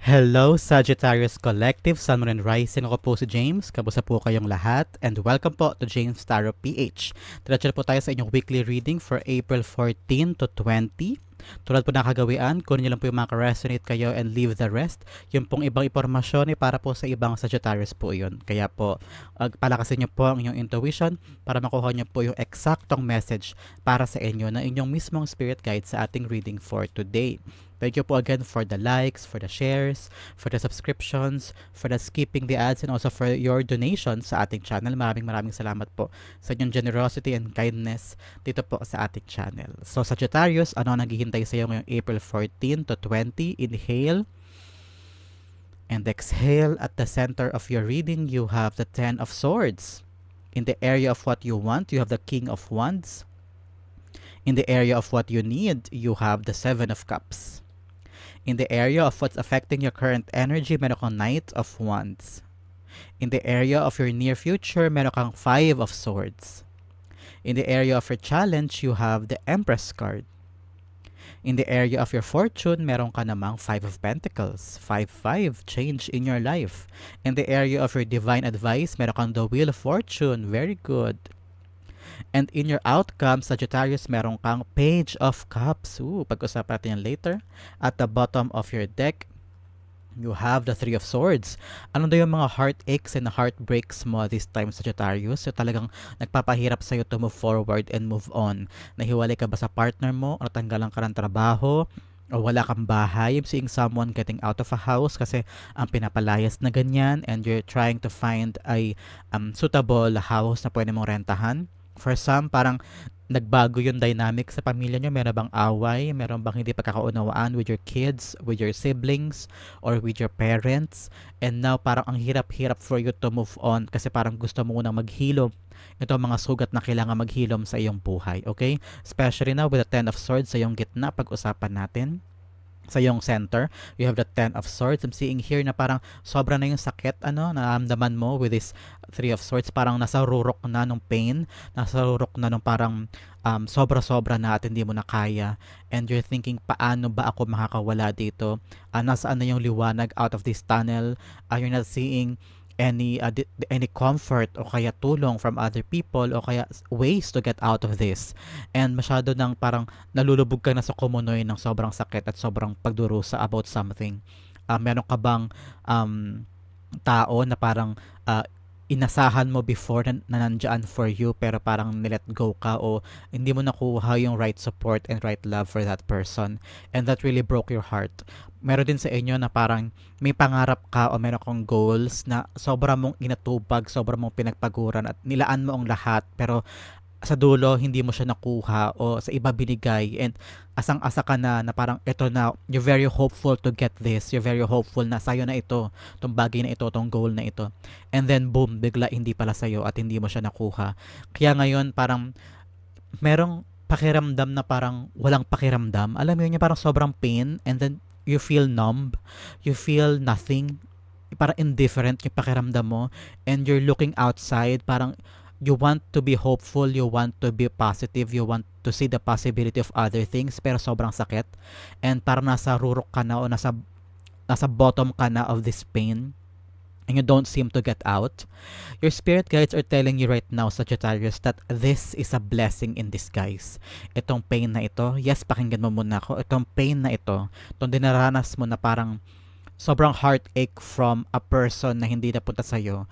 Hello Sagittarius Collective, Sun, Moon, and Rising. Ako po si James. Kamusta po kayong lahat? And welcome po to James Tarot PH. Diretso po tayo sa inyong weekly reading for April 14 to 20. Tulad po ng kagawian, kunin niyo lang po yung mga resonate kayo and leave the rest. Yung pong ibang impormasyon ay para po sa ibang Sagittarius po yun. Kaya po, uh, palakasin niyo po ang inyong intuition para makuha niyo po yung eksaktong message para sa inyo na inyong mismong spirit guide sa ating reading for today. Thank you po again for the likes, for the shares, for the subscriptions, for the skipping the ads, and also for your donations sa ating channel. Maraming maraming salamat po sa inyong generosity and kindness dito po sa ating channel. So Sagittarius, ano naghihintay sa iyo ngayong April 14 to 20? Inhale and exhale at the center of your reading you have the 10 of swords. In the area of what you want, you have the king of wands. In the area of what you need, you have the seven of cups. In the area of what's affecting your current energy, meron kang Knight of Wands. In the area of your near future, meron kang Five of Swords. In the area of your challenge, you have the Empress card. In the area of your fortune, meron ka namang Five of Pentacles. 5-5, change in your life. In the area of your divine advice, meron kang the Wheel of Fortune. Very good. And in your outcome, Sagittarius, meron kang Page of Cups. Ooh, pag-usapan natin yan later. At the bottom of your deck, you have the Three of Swords. Ano daw yung mga heartaches and heartbreaks mo this time, Sagittarius? So talagang nagpapahirap sa'yo to move forward and move on. Nahiwalay ka ba sa partner mo? O natanggalan ka ng trabaho? o wala kang bahay, I'm seeing someone getting out of a house kasi ang pinapalayas na ganyan and you're trying to find a um, suitable house na pwede mong rentahan For some, parang nagbago yung dynamic sa pamilya nyo? Meron bang away? Meron bang hindi pagkakaunawaan with your kids, with your siblings, or with your parents? And now, parang ang hirap-hirap for you to move on kasi parang gusto mo munang maghilom. Ito ang mga sugat na kailangan maghilom sa iyong buhay, okay? Especially now with the Ten of Swords sa iyong gitna, pag-usapan natin sa yung center. You have the Ten of Swords. I'm seeing here na parang sobra na yung sakit, ano, naramdaman mo with this Three of Swords. Parang nasa rurok na nung pain, nasa rurok na nung parang um, sobra-sobra na at hindi mo na kaya. And you're thinking, paano ba ako makakawala dito? Uh, nasaan na yung liwanag out of this tunnel? Uh, you're not seeing any uh, any comfort o kaya tulong from other people o kaya ways to get out of this. And masyado nang parang nalulubog ka na sa kumunoy ng sobrang sakit at sobrang pagdurusa about something. Uh, meron ka bang um, tao na parang uh, inasahan mo before na, na nandyan for you pero parang nilet go ka o hindi mo nakuha yung right support and right love for that person. And that really broke your heart. Meron din sa inyo na parang may pangarap ka o meron kang goals na sobra mong inatubag, sobra mong pinagpaguran at nilaan mo ang lahat. Pero sa dulo hindi mo siya nakuha o sa iba binigay. And asang-asa ka na na parang ito na you're very hopeful to get this. You're very hopeful na sayo na ito tong bagay na ito tong goal na ito. And then boom bigla hindi pala sayo at hindi mo siya nakuha. Kaya ngayon parang merong pakiramdam na parang walang pakiramdam. Alam mo yun parang sobrang pain and then you feel numb. You feel nothing. Parang indifferent yung pakiramdam mo and you're looking outside. Parang you want to be hopeful, you want to be positive, you want to see the possibility of other things, pero sobrang sakit. And parang nasa rurok ka na o nasa, nasa bottom ka na of this pain and you don't seem to get out. Your spirit guides are telling you right now, Sagittarius, that this is a blessing in disguise. Itong pain na ito, yes, pakinggan mo muna ako, itong pain na ito, itong dinaranas mo na parang sobrang heartache from a person na hindi napunta sa'yo,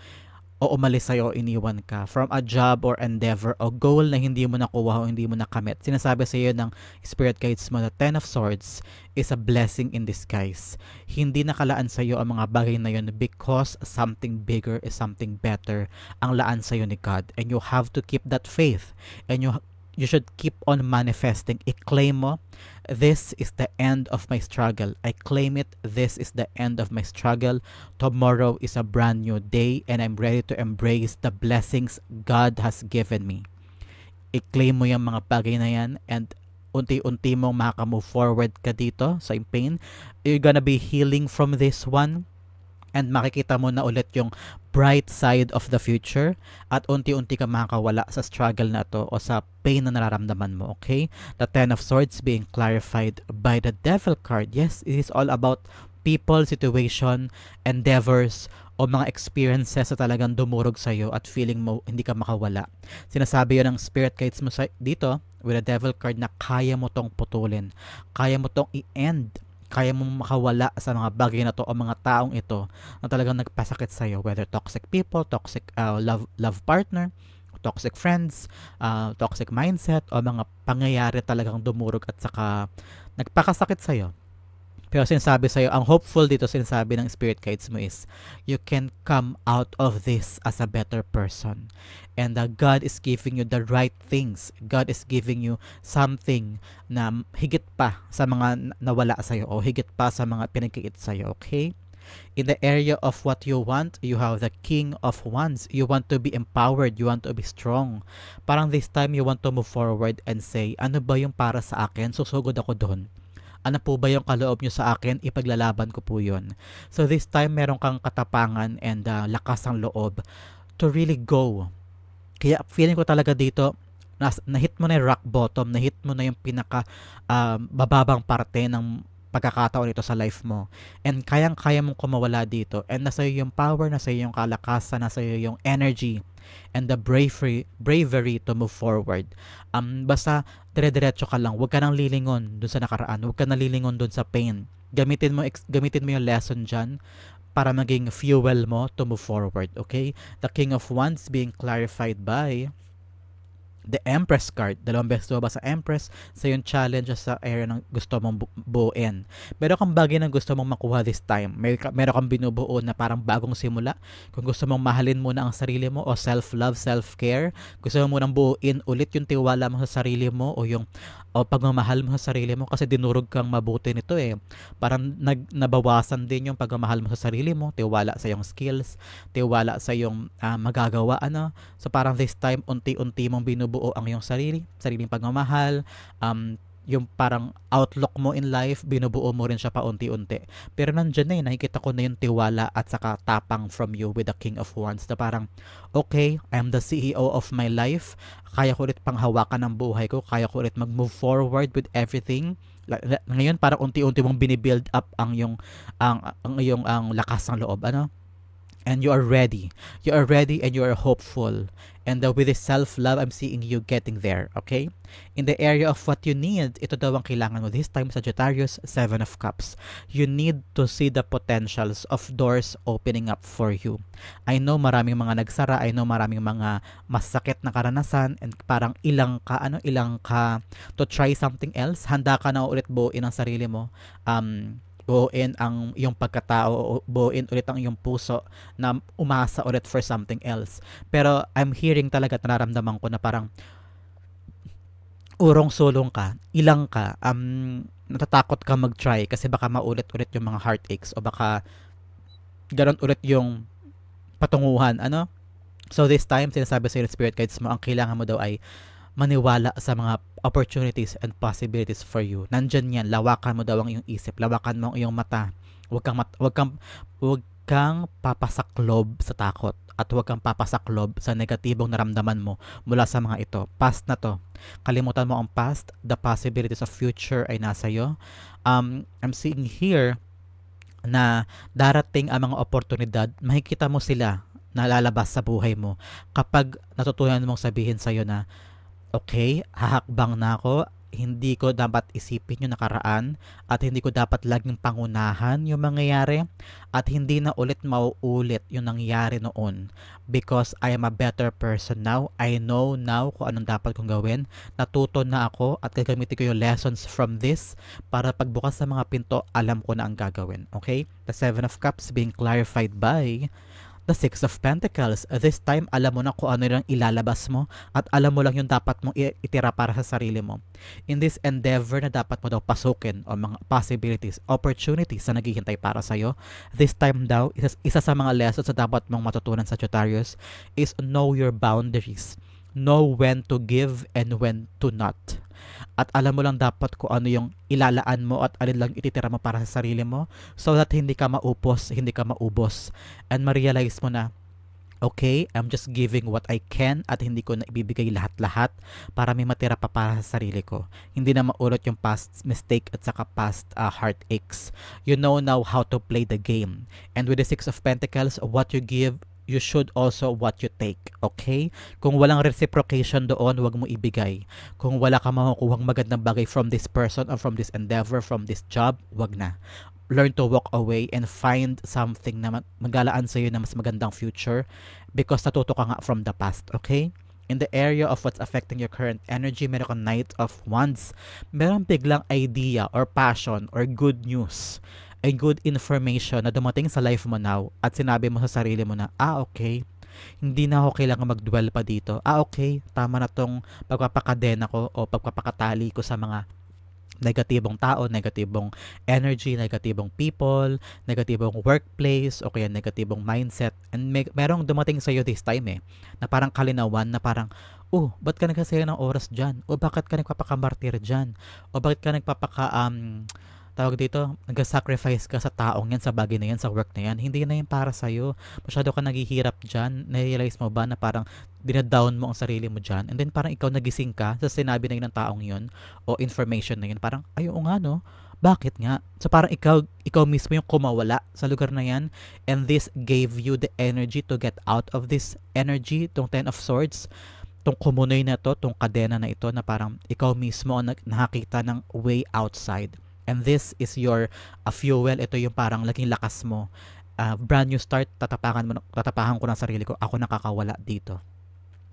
o umalis sa'yo o iniwan ka from a job or endeavor o goal na hindi mo nakuha o hindi mo nakamit. Sinasabi sa iyo ng spirit guides mo na Ten of Swords is a blessing in disguise. Hindi nakalaan sa iyo ang mga bagay na yun because something bigger is something better ang laan sa iyo ni God. And you have to keep that faith. And you you should keep on manifesting. I-claim mo, this is the end of my struggle. I claim it, this is the end of my struggle. Tomorrow is a brand new day and I'm ready to embrace the blessings God has given me. I-claim mo yung mga bagay na yan and unti-unti mong makaka-move forward ka dito sa pain. You're gonna be healing from this one and makikita mo na ulit yung bright side of the future at unti-unti ka makakawala sa struggle na to o sa pain na nararamdaman mo, okay? The Ten of Swords being clarified by the Devil card. Yes, it is all about people, situation, endeavors, o mga experiences na talagang dumurog sa'yo at feeling mo hindi ka makawala. Sinasabi yun ng spirit guides mo sa, dito with a devil card na kaya mo tong putulin. Kaya mo tong i-end kaya mong makawala sa mga bagay na to o mga taong ito na talagang nagpasakit sa iyo whether toxic people, toxic uh, love love partner, toxic friends, uh, toxic mindset o mga pangyayari talagang dumurog at saka nagpakasakit sa iyo. Pero sinasabi sa'yo, ang hopeful dito sinasabi ng spirit guides mo is, you can come out of this as a better person. And uh, God is giving you the right things. God is giving you something na higit pa sa mga nawala sa'yo o higit pa sa mga pinagkiit sa'yo, okay? In the area of what you want, you have the King of Wands. You want to be empowered. You want to be strong. Parang this time, you want to move forward and say, ano ba yung para sa akin? Susugod ako doon ano po ba yung kaloob nyo sa akin, ipaglalaban ko po yun. So this time, meron kang katapangan and uh, lakas ng loob to really go. Kaya feeling ko talaga dito, nas, na-hit mo na yung rock bottom, na-hit mo na yung pinaka uh, bababang parte ng pagkakataon nito sa life mo. And kayang-kaya mong kumawala dito. And nasa iyo yung power, nasa iyo yung kalakasan, nasa iyo yung energy and the bravery bravery to move forward. Um basta dire-diretso ka lang, huwag ka nang lilingon dun sa nakaraan, huwag ka nang lilingon dun sa pain. Gamitin mo gamitin mo yung lesson diyan para maging fuel mo to move forward, okay? The King of Wands being clarified by the Empress card. Dalawang beses ba sa Empress sa yung challenge sa area ng gusto mong bu- buuin. Meron kang bagay na gusto mong makuha this time. May, meron kang binubuo na parang bagong simula. Kung gusto mong mahalin muna ang sarili mo o self-love, self-care, gusto mo munang buuin ulit yung tiwala mo sa sarili mo o yung o pagmamahal mo sa sarili mo kasi dinurog kang mabuti nito eh. Parang nag, nabawasan din yung pagmamahal mo sa sarili mo, tiwala sa iyong skills, tiwala sa iyong uh, magagawa ano. So parang this time unti-unti mong binubuo ang iyong sarili, sariling pagmamahal, um, yung parang outlook mo in life, binubuo mo rin siya paunti-unti. Pero nandyan na eh, nakikita ko na yung tiwala at saka tapang from you with the King of Wands na parang, okay, I'm the CEO of my life, kaya ko ulit panghawakan ng buhay ko, kaya ko ulit mag-move forward with everything. Ngayon parang unti-unti mong binibuild up ang yung ang ang yung ang lakas ng loob ano and you are ready. You are ready and you are hopeful. And uh, with this self-love, I'm seeing you getting there, okay? In the area of what you need, ito daw ang kailangan mo. This time, Sagittarius, Seven of Cups. You need to see the potentials of doors opening up for you. I know maraming mga nagsara, I know maraming mga masakit na karanasan, and parang ilang ka, ano, ilang ka to try something else. Handa ka na ulit buuin ang sarili mo. Um, buuin ang iyong pagkatao, buuin ulit ang iyong puso na umasa ulit for something else. Pero I'm hearing talaga at nararamdaman ko na parang urong sulong ka, ilang ka, um, natatakot ka mag-try kasi baka maulit-ulit yung mga heartaches o baka ganon ulit yung patunguhan, ano? So this time, sinasabi sa spirit guides mo, ang kailangan mo daw ay maniwala sa mga opportunities and possibilities for you. Nandyan yan, lawakan mo daw ang iyong isip, lawakan mo ang iyong mata. Huwag kang, mat- huwag kang, huwag kang papasaklob sa takot at huwag kang papasaklob sa negatibong naramdaman mo mula sa mga ito. Past na to. Kalimutan mo ang past, the possibilities of future ay nasa iyo. Um, I'm seeing here na darating ang mga oportunidad, makikita mo sila na lalabas sa buhay mo kapag natutunan mong sabihin sa iyo na okay, hahakbang na ako, hindi ko dapat isipin yung nakaraan at hindi ko dapat laging pangunahan yung mangyayari at hindi na ulit mauulit yung nangyari noon because I am a better person now. I know now kung anong dapat kong gawin. Natuto na ako at gagamitin ko yung lessons from this para pagbukas sa mga pinto, alam ko na ang gagawin. Okay? The Seven of Cups being clarified by the Six of Pentacles. This time, alam mo na kung ano lang ilalabas mo at alam mo lang yung dapat mong itira para sa sarili mo. In this endeavor na dapat mo daw pasukin o mga possibilities, opportunities na naghihintay para sa'yo, this time daw, isa, isa sa mga lessons na dapat mong matutunan sa Sagittarius is know your boundaries. Know when to give and when to not at alam mo lang dapat kung ano yung ilalaan mo at alin lang ititira mo para sa sarili mo so that hindi ka maupos, hindi ka maubos and ma-realize mo na Okay, I'm just giving what I can at hindi ko na ibibigay lahat-lahat para may matira pa para sa sarili ko. Hindi na maulot yung past mistake at saka past uh, heartaches. You know now how to play the game. And with the Six of Pentacles, what you give, you should also what you take. Okay? Kung walang reciprocation doon, wag mo ibigay. Kung wala ka makukuhang magandang bagay from this person or from this endeavor, from this job, wag na learn to walk away and find something na magalaan sa iyo na mas magandang future because natuto ka nga from the past, okay? In the area of what's affecting your current energy, meron kang Knight of Wands. Meron biglang idea or passion or good news a good information na dumating sa life mo now at sinabi mo sa sarili mo na, ah, okay, hindi na ako kailangan mag-dwell pa dito. Ah, okay, tama na tong pagpapakadena ko o pagpapakatali ko sa mga negatibong tao, negatibong energy, negatibong people, negatibong workplace, o kaya negatibong mindset. And may, merong dumating sa iyo this time eh, na parang kalinawan, na parang, oh, ba't ka nagsasaya ng oras dyan? O bakit ka nagpapakamartir dyan? O bakit ka nagpapaka, um, tawag dito, nag-sacrifice ka sa taong yan, sa bagay na yan, sa work na yan, hindi na yan para sa'yo. Masyado ka naghihirap dyan. Na-realize mo ba na parang dinadown mo ang sarili mo dyan? And then parang ikaw nagising ka sa sinabi na yun ng taong yun o information na yun. Parang, ayo nga no, bakit nga? So parang ikaw, ikaw mismo yung kumawala sa lugar na yan and this gave you the energy to get out of this energy, tong Ten of Swords tong kumunoy na to, tong kadena na ito na parang ikaw mismo ang nakakita ng way outside. And this is your uh, fuel. Ito yung parang laging lakas mo. Uh, brand new start, tatapakan mo, tatapakan ko ng sarili ko. Ako nakakawala dito.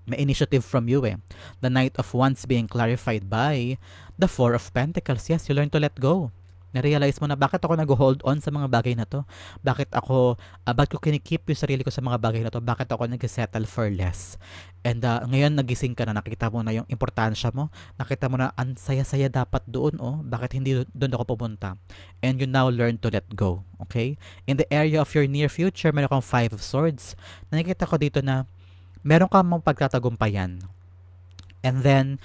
May initiative from you eh. The Knight of Wands being clarified by the Four of Pentacles. Yes, you learn to let go na-realize mo na bakit ako nag-hold on sa mga bagay na to? Bakit ako, uh, bakit ko kinikip yung sarili ko sa mga bagay na to? Bakit ako nag-settle for less? And uh, ngayon nagising ka na, nakita mo na yung importansya mo, nakita mo na ang saya-saya dapat doon, oh, bakit hindi doon ako pupunta? And you now learn to let go, okay? In the area of your near future, meron kang Five of Swords. Nakikita ko dito na meron kang pagtatagumpayan. And then,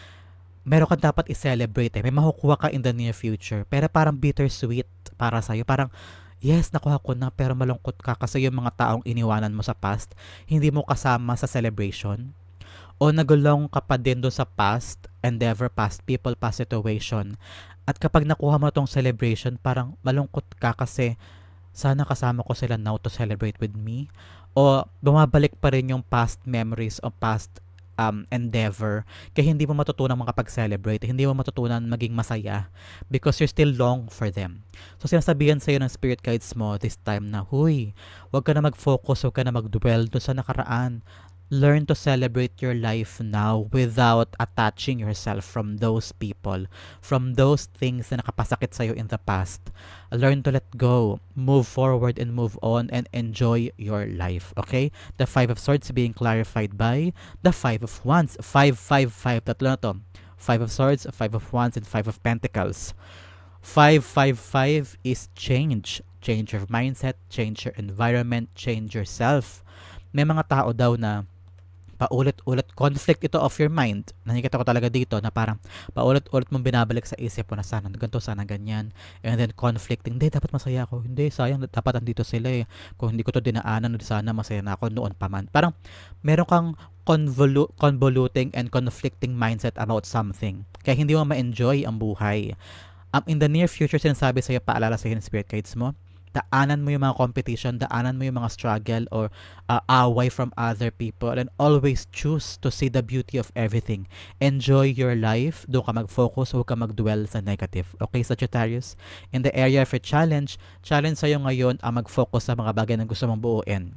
meron ka dapat i-celebrate eh. May makukuha ka in the near future. Pero parang bittersweet para sa'yo. Parang, yes, nakuha ko na pero malungkot ka kasi yung mga taong iniwanan mo sa past, hindi mo kasama sa celebration. O nagulong ka pa din doon sa past endeavor, past people, past situation. At kapag nakuha mo tong celebration, parang malungkot ka kasi sana kasama ko sila now to celebrate with me. O bumabalik pa rin yung past memories o past um, endeavor kaya hindi mo matutunan makapag-celebrate, hindi mo matutunan maging masaya because you're still long for them. So sinasabihan sa'yo ng spirit guides mo this time na, huy, wag ka na mag-focus, wag ka na mag-dwell doon sa nakaraan learn to celebrate your life now without attaching yourself from those people, from those things na nakapasakit sa'yo in the past. Learn to let go, move forward and move on and enjoy your life. Okay? The Five of Swords being clarified by the Five of Wands. Five, five, five. Tatlo na to. Five of Swords, Five of Wands, and Five of Pentacles. 555 is change. Change your mindset, change your environment, change yourself. May mga tao daw na paulit-ulit conflict ito of your mind. Nakikita ko talaga dito na parang paulit-ulit mong binabalik sa isip mo na sana ganito, sana ganyan. And then conflicting, hindi, dapat masaya ako. Hindi, sayang, dapat andito sila eh. Kung hindi ko to dinaanan, sana masaya na ako noon pa man. Parang meron kang convolu- convoluting and conflicting mindset about something. Kaya hindi mo ma-enjoy ang buhay. Um, in the near future, sinasabi sa'yo, paalala ng spirit guides mo, daanan mo yung mga competition, daanan mo yung mga struggle or uh, away from other people and always choose to see the beauty of everything. Enjoy your life. Doon ka mag-focus, huwag ka mag-dwell sa negative. Okay, Sagittarius? In the area of a challenge, challenge sa'yo ngayon ang mag-focus sa mga bagay na gusto mong buuin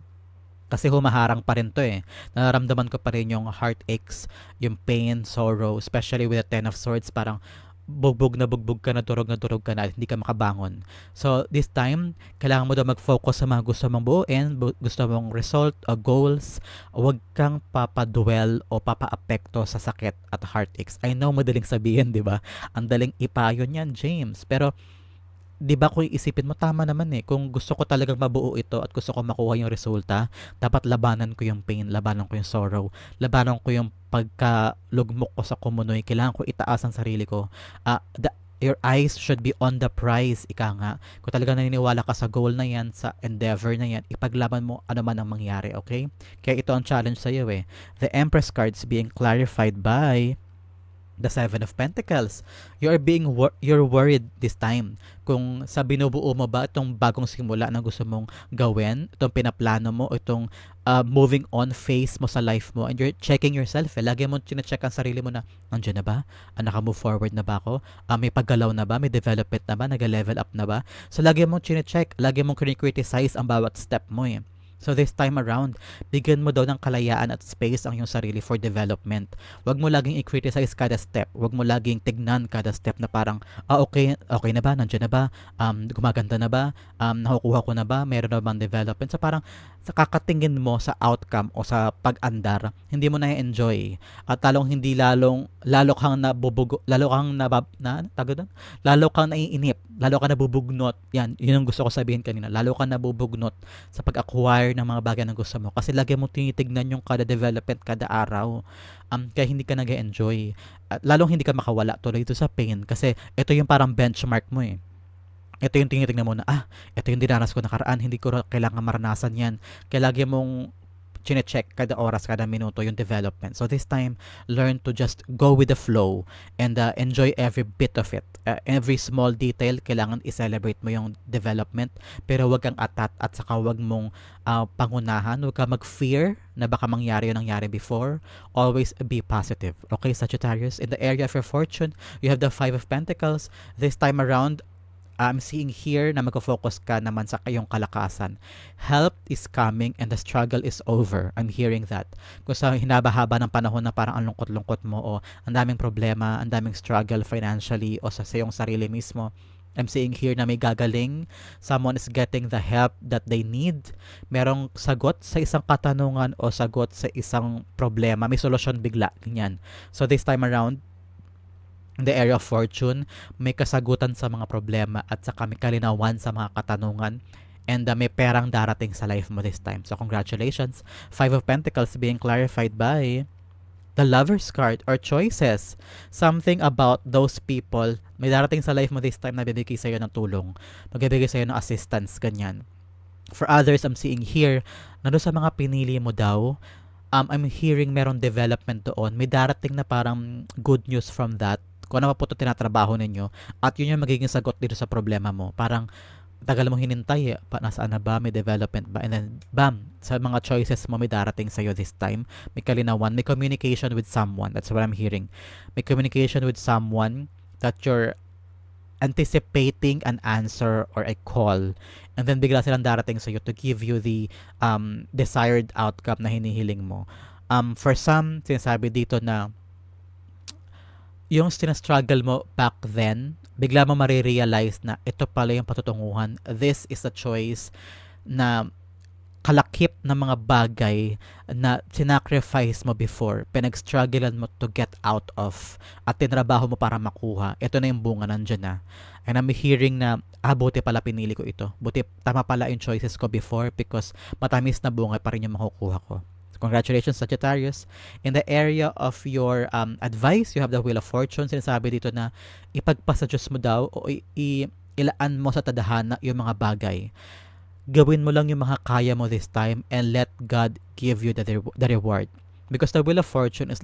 kasi humaharang pa rin to eh. Nararamdaman ko pa rin yung heartaches, yung pain, sorrow, especially with the Ten of Swords, parang bugbog na bugbog ka na durog na durog ka na at hindi ka makabangon. So, this time, kailangan mo daw mag-focus sa mga gusto mong buuin, gusto mong result o goals. Huwag kang papadwell o papa-apekto sa sakit at heartaches. I know madaling sabihin, di ba? Ang daling ipayo niyan, James. Pero, 'di ba kung isipin mo tama naman eh kung gusto ko talagang mabuo ito at gusto ko makuha yung resulta dapat labanan ko yung pain labanan ko yung sorrow labanan ko yung pagkalugmok ko sa kumunoy kailangan ko itaas ang sarili ko uh, the, your eyes should be on the prize, ika nga. Kung talagang naniniwala ka sa goal na yan, sa endeavor na yan, ipaglaban mo ano man ang mangyari, okay? Kaya ito ang challenge sa iyo eh. The Empress cards being clarified by the Seven of Pentacles. You are being wor- you're worried this time. Kung sa binubuo mo ba itong bagong simula na gusto mong gawin, itong pinaplano mo, itong uh, moving on phase mo sa life mo, and you're checking yourself. Eh. Lagi mo chinecheck ang sarili mo na, nandiyan na ba? Ah, naka-move forward na ba ako? Ah, may paggalaw na ba? May development na ba? Nag-level up na ba? So, lagi mo chinecheck. Lagi mong criticize ang bawat step mo eh. So this time around, bigyan mo daw ng kalayaan at space ang iyong sarili for development. Huwag mo laging i-criticize kada step. Huwag mo laging tignan kada step na parang, ah okay, okay na ba? Nandiyan na ba? Um, gumaganda na ba? Um, nakukuha ko na ba? Meron na bang development? So parang sa kakatingin mo sa outcome o sa pag-andar, hindi mo na-enjoy. At talong hindi lalong, lalo kang nabubugo, lalo kang nabab, na, tago doon? Lalo kang naiinip, lalo kang nabubugnot. Yan, yun ang gusto ko sabihin kanina. Lalo kang nabubugnot sa pag-acquire ng mga bagay na gusto mo. Kasi lagi mo tinitignan yung kada development kada araw. Um, kaya hindi ka nag-enjoy. At lalong hindi ka makawala tuloy ito sa pain. Kasi ito yung parang benchmark mo eh ito yung tinitingnan mo na, ah, ito yung dinanas ko nakaraan, hindi ko kailangan maranasan yan. Kaya lagi mong chine-check kada oras, kada minuto yung development. So this time, learn to just go with the flow and uh, enjoy every bit of it. Uh, every small detail, kailangan i-celebrate mo yung development pero wag kang atat at saka wag mong uh, pangunahan, wag kang mag-fear na baka mangyari yung nangyari before. Always be positive. Okay, Sagittarius? In the area of your fortune, you have the Five of Pentacles. This time around, I'm seeing here na mag-focus ka naman sa kayong kalakasan. Help is coming and the struggle is over. I'm hearing that. Kung sa hinabahaba ng panahon na parang ang lungkot-lungkot mo o ang daming problema, ang daming struggle financially o sa iyong sarili mismo, I'm seeing here na may gagaling. Someone is getting the help that they need. Merong sagot sa isang katanungan o sagot sa isang problema. May solusyon bigla. Ganyan. So this time around, the area of fortune, may kasagutan sa mga problema at saka may kalinawan sa mga katanungan and uh, may perang darating sa life mo this time. So congratulations. Five of Pentacles being clarified by the Lover's card or choices. Something about those people may darating sa life mo this time na bibigay sa'yo ng tulong. Magbibigay sa'yo ng assistance, ganyan. For others, I'm seeing here, na sa mga pinili mo daw, um, I'm hearing meron development doon. May darating na parang good news from that kung ano pa po ito tinatrabaho ninyo at yun yung magiging sagot dito sa problema mo. Parang tagal mong hinintay eh, pa, nasaan na ba, may development ba, and then bam, sa mga choices mo may darating sa'yo this time, may kalinawan, may communication with someone, that's what I'm hearing. May communication with someone that you're anticipating an answer or a call. And then bigla silang darating sa iyo to give you the um, desired outcome na hinihiling mo. Um, for some, sinasabi dito na yung sinastruggle mo back then, bigla mo marirealize na ito pala yung patutunguhan. This is a choice na kalakip ng mga bagay na sinacrifice mo before, pinag-strugglean mo to get out of, at tinrabaho mo para makuha. Ito na yung bunga nandyan na. And I'm hearing na, ah, buti pala pinili ko ito. Buti tama pala yung choices ko before because matamis na bunga pa rin yung makukuha ko. Congratulations, Sagittarius. In the area of your um, advice, you have the Wheel of Fortune. Sinasabi dito na ipagpasa Diyos mo daw o i- ilaan mo sa tadhana yung mga bagay. Gawin mo lang yung mga kaya mo this time and let God give you the, re- the reward. Because the Wheel of Fortune is,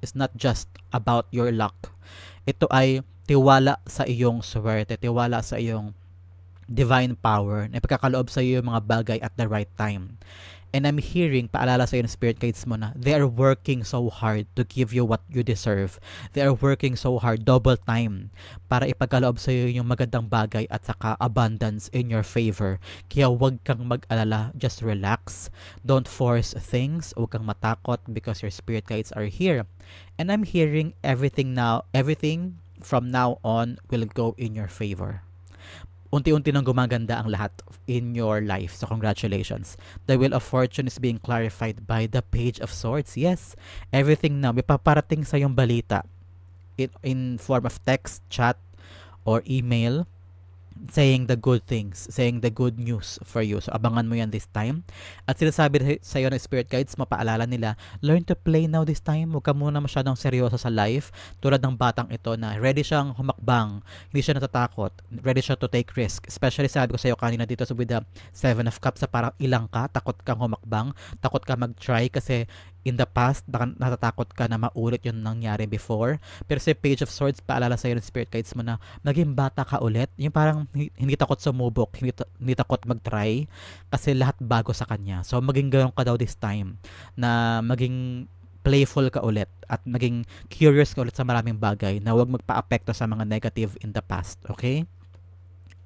is not just about your luck. Ito ay tiwala sa iyong swerte, tiwala sa iyong divine power na ipagkakaloob sa iyo yung mga bagay at the right time. And I'm hearing, paalala sa iyo ng spirit guides mo na, they are working so hard to give you what you deserve. They are working so hard, double time, para ipagkaloob sa iyo yung magandang bagay at saka abundance in your favor. Kaya huwag kang mag-alala, just relax. Don't force things, huwag kang matakot because your spirit guides are here. And I'm hearing everything now, everything from now on will go in your favor unti-unti nang gumaganda ang lahat in your life. So congratulations. The Wheel of Fortune is being clarified by the Page of Swords. Yes, everything now, may paparating sa yung balita in, in form of text, chat, or email saying the good things, saying the good news for you. So, abangan mo yan this time. At sinasabi sa iyo ng spirit guides, mapaalala nila, learn to play now this time. Huwag ka muna masyadong seryoso sa life. Tulad ng batang ito na ready siyang humakbang, hindi siya natatakot, ready siya to take risk. Especially sabi ko sa iyo kanina dito sa with the Seven of Cups, sa parang ilang ka, takot kang humakbang, takot ka mag-try kasi in the past, natatakot ka na maulit yung nangyari before. Pero sa Page of Swords, paalala sa'yo ng Spirit Guides mo na maging bata ka ulit. Yung parang hindi takot sumubok, hindi, hindi takot mag-try kasi lahat bago sa kanya. So maging ganoon ka daw this time na maging playful ka ulit at maging curious ka ulit sa maraming bagay na huwag magpa-apekto sa mga negative in the past. Okay?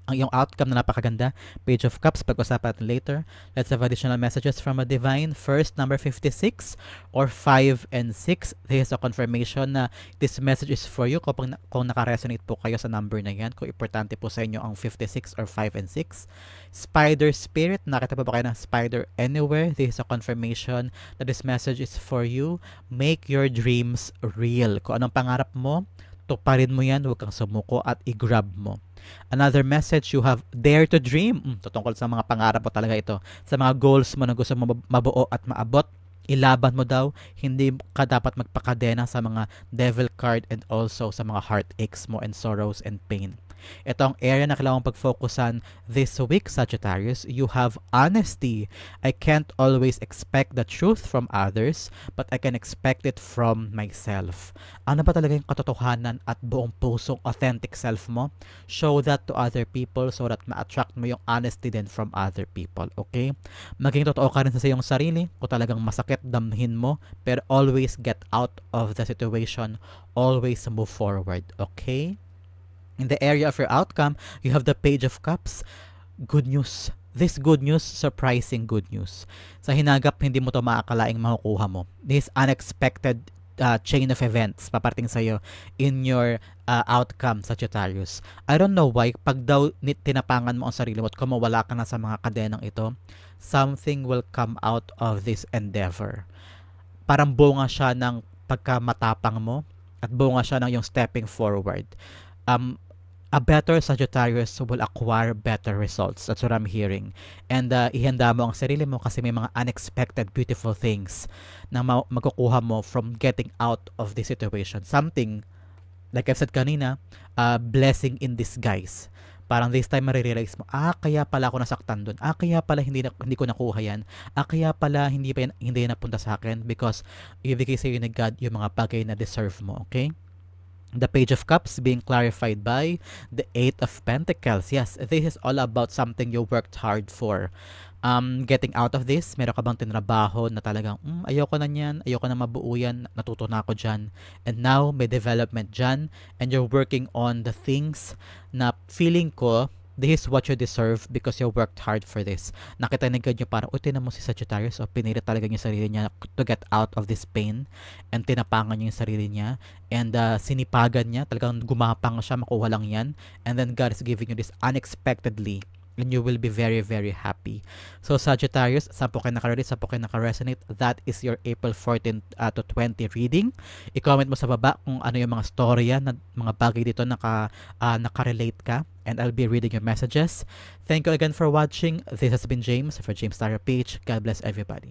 Ang iyong outcome na napakaganda. Page of Cups, pag-usapan natin later. Let's have additional messages from a divine. First, number 56 or 5 and 6. This is a confirmation na this message is for you kung, kung naka-resonate po kayo sa number na yan. Kung importante po sa inyo ang 56 or 5 and 6. Spider Spirit, nakita pa ba kayo ng spider anywhere? This is a confirmation that this message is for you. Make your dreams real. Kung anong pangarap mo, tuparin mo yan, huwag kang sumuko at i-grab mo. Another message, you have dare to dream. Mm, tutungkol sa mga pangarap mo talaga ito. Sa mga goals mo na gusto mo mabuo at maabot, ilaban mo daw, hindi ka dapat magpakadena sa mga devil card and also sa mga heartaches mo and sorrows and pain. Ito ang area na kailangan pag-focusan this week, Sagittarius. You have honesty. I can't always expect the truth from others, but I can expect it from myself. Ano ba talaga yung katotohanan at buong pusong authentic self mo? Show that to other people so that ma-attract mo yung honesty din from other people. Okay? Maging totoo ka rin sa iyong sarili. Kung talagang masakit, damhin mo. Pero always get out of the situation. Always move forward. Okay? In the area of your outcome, you have the Page of Cups. Good news. This good news, surprising good news. Sa hinagap, hindi mo to maakalaing makukuha mo. This unexpected uh, chain of events paparating sa'yo in your uh, outcome, Sagittarius. I don't know why, pag daw tinapangan mo ang sarili mo at kung mawala ka na sa mga kadenang ito, something will come out of this endeavor. Parang bunga siya ng pagkamatapang mo at bunga siya ng yung stepping forward. Um, a better Sagittarius will acquire better results. That's what I'm hearing. And uh, ihanda mo ang sarili mo kasi may mga unexpected beautiful things na ma- magkukuha mo from getting out of this situation. Something, like I've said kanina, uh, blessing in disguise. Parang this time marirealize mo, ah, kaya pala ako nasaktan doon. Ah, kaya pala hindi, na, hindi ko nakuha yan. Ah, kaya pala hindi, pa yan, hindi yan napunta sa akin because ibigay sa iyo ni God yung mga bagay na deserve mo. Okay? The Page of Cups being clarified by the Eight of Pentacles. Yes, this is all about something you worked hard for. Um, getting out of this, meron ka bang tinrabaho na talagang, mm, ayoko na yan, ayoko na mabuo yan, natuto na ako dyan. And now, may development dyan, and you're working on the things na feeling ko this is what you deserve because you worked hard for this. Nakita ni God nyo parang, o tinan mo si Sagittarius, o pinilit talaga niya sarili niya to get out of this pain. And tinapangan niya yung sarili niya. And uh, sinipagan niya, talagang gumapang siya, makuha lang yan. And then God is giving you this unexpectedly and you will be very, very happy. So, Sagittarius, saan po kayo nakarelate, saan po kayo nakaresonate, that is your April 14 uh, to 20 reading. I-comment mo sa baba kung ano yung mga storya, na, mga bagay dito naka, uh, nakarelate ka and I'll be reading your messages. Thank you again for watching. This has been James for James Tyra Page. God bless everybody.